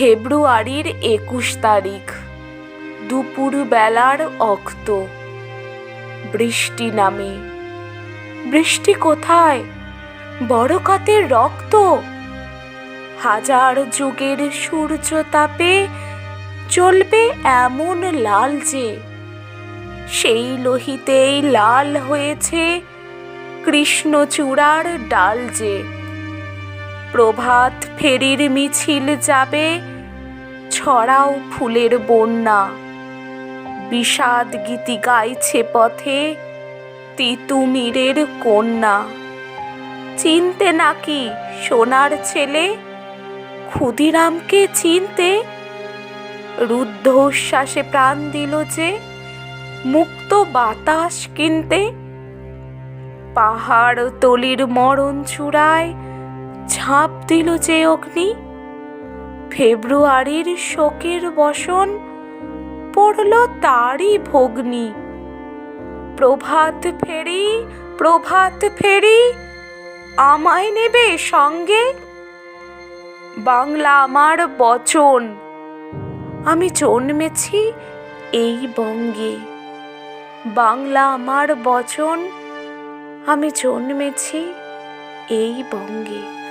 ফেব্রুয়ারির একুশ তারিখ, দুপুর বেলার অক্ত। বৃষ্টি নামে। বৃষ্টি কোথায়? বড়কাতের রক্ত। হাজার যুগের সূর্য তাপে চলবে এমন লাল যে, সেই লোহিতেই লাল হয়েছে কৃষ্ণচূড়ার ডাল যে। প্রভাত ফেরির মিছিল যাবে ছড়াও ফুলের বন্যা। বিষাদ গীতি গাইছে পথে তিতুমিরের কন্যা। চিনতে নাকি সোনার ছেলে? ক্ষুদিরামকে চিনতে? রুদ্ধশ্বাসে প্রাণ দিল যে মুক্ত বাতাস কিনতে। পাহাড় তলির মরণ চূড়ায় ঝাঁপ দিল যে অগ্নি। ফেব্রুয়ারির শোকের বসন পড়ল তারই ভগ্নি। প্রভাত ফেরি প্রভাত ফেরি, আমায় নেবে সঙ্গে? বাংলা আমার বচন। আমি জন্মেছি এই বঙ্গে। বাংলা আমার বচন, আমি জন্মেছি এই বঙ্গে।